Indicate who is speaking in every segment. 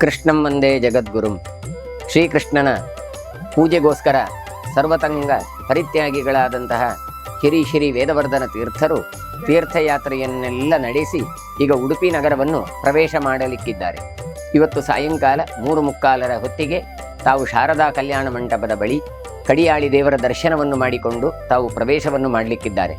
Speaker 1: ಕೃಷ್ಣಂ ಒಂದೇ ಜಗದ್ಗುರುಂ. ಶ್ರೀಕೃಷ್ಣನ ಪೂಜೆಗೋಸ್ಕರ ಸರ್ವತಂಗ ಪರಿತ್ಯಾಗಿಗಳಾದಂತಹ ಹಿರಿ ಶ್ರೀ ವೇದವರ್ಧನ ತೀರ್ಥರು ತೀರ್ಥಯಾತ್ರೆಯನ್ನೆಲ್ಲ ನಡೆಸಿ ಈಗ ಉಡುಪಿ ನಗರವನ್ನು ಪ್ರವೇಶ ಮಾಡಲಿಕ್ಕಿದ್ದಾರೆ. ಇವತ್ತು ಸಾಯಂಕಾಲ ಮೂರು ಮುಕ್ಕಾಲರ ಹೊತ್ತಿಗೆ ತಾವು ಶಾರದಾ ಕಲ್ಯಾಣ ಮಂಟಪದ ಬಳಿ ಕಡಿಯಾಳಿ ದೇವರ ದರ್ಶನವನ್ನು ಮಾಡಿಕೊಂಡು ತಾವು ಪ್ರವೇಶವನ್ನು ಮಾಡಲಿಕ್ಕಿದ್ದಾರೆ.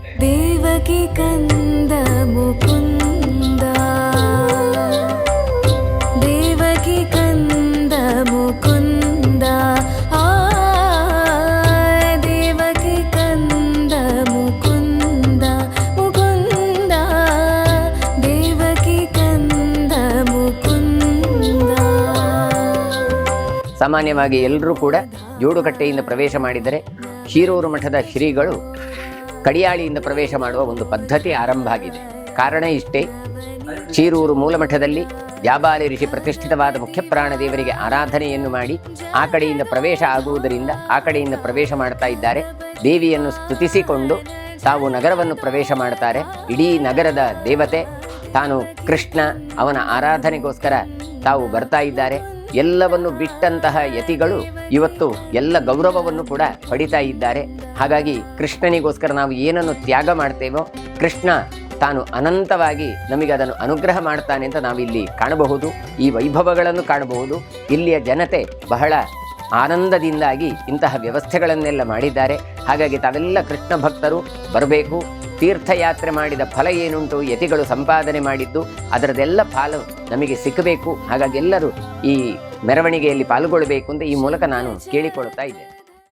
Speaker 1: ಸಾಮಾನ್ಯವಾಗಿ ಎಲ್ಲರೂ ಕೂಡ ಜೋಡುಕಟ್ಟೆಯಿಂದ ಪ್ರವೇಶ ಮಾಡಿದರೆ ಶಿರೂರು ಮಠದ ಶ್ರೀಗಳು ಕಡಿಯಾಳಿಯಿಂದ ಪ್ರವೇಶ ಮಾಡುವ ಒಂದು ಪದ್ಧತಿ ಆರಂಭ ಆಗಿದೆ. ಕಾರಣ ಇಷ್ಟೇ, ಶೀರೂರು ಮೂಲಮಠದಲ್ಲಿ ಜಾಬಾಲಿ ಋಷಿ ಪ್ರತಿಷ್ಠಿತವಾದ ಮುಖ್ಯ ಪ್ರಾಣ ದೇವರಿಗೆ ಆರಾಧನೆಯನ್ನು ಮಾಡಿ ಆ ಕಡೆಯಿಂದ ಪ್ರವೇಶ ಆಗುವುದರಿಂದ ಆ ಕಡೆಯಿಂದ ಪ್ರವೇಶ ಮಾಡ್ತಾ ಇದ್ದಾರೆ. ದೇವಿಯನ್ನು ಸ್ತುತಿಸಿಕೊಂಡು ತಾವು ನಗರವನ್ನು ಪ್ರವೇಶ ಮಾಡ್ತಾರೆ. ಇಡೀ ನಗರದ ದೇವತೆ, ತಾನು ಕೃಷ್ಣ, ಅವನ ಆರಾಧನೆಗೋಸ್ಕರ ತಾವು ಬರ್ತಾ ಇದ್ದಾರೆ. ಎಲ್ಲವನ್ನು ಬಿಟ್ಟಂತಹ ಯತಿಗಳು ಇವತ್ತು ಎಲ್ಲ ಗೌರವವನ್ನು ಕೂಡ ಪಡಿತಾ ಇದ್ದಾರೆ. ಹಾಗಾಗಿ ಕೃಷ್ಣನಿಗೋಸ್ಕರ ನಾವು ಏನನ್ನು ತ್ಯಾಗ ಮಾಡ್ತೇವೋ, ಕೃಷ್ಣ ತಾನು ಅನಂತವಾಗಿ ನಮಗೆ ಅದನ್ನು ಅನುಗ್ರಹ ಮಾಡ್ತಾನೆ ಅಂತ ನಾವಿಲ್ಲಿ ಕಾಣಬಹುದು. ಈ ವೈಭವಗಳನ್ನು ಕಾಣಬಹುದು. ಇಲ್ಲಿಯ ಜನತೆ ಬಹಳ ಆನಂದದಿಂದಾಗಿ ಇಂತಹ ವ್ಯವಸ್ಥೆಗಳನ್ನೆಲ್ಲ ಮಾಡಿದ್ದಾರೆ. ಹಾಗಾಗಿ ತಾವೆಲ್ಲ ಕೃಷ್ಣ ಭಕ್ತರು ಬರಬೇಕು. ತೀರ್ಥಯಾತ್ರೆ ಮಾಡಿದ ಫಲ ಏನುಂಟು, ಯತಿಗಳು ಸಂಪಾದನೆ ಮಾಡಿದ್ದು ಅದರದೆಲ್ಲ ಫಲ ನಮಗೆ ಸಿಕ್ಕಬೇಕು. ಹಾಗಾಗಿ ಎಲ್ಲರೂ ಈ ಮೆರವಣಿಗೆಯಲ್ಲಿ ಪಾಲ್ಗೊಳ್ಳಬೇಕು ಅಂತ ಈ ಮೂಲಕ ನಾನು ಕೇಳಿಕೊಳ್ತಾ ಇದ್ದೇನೆ.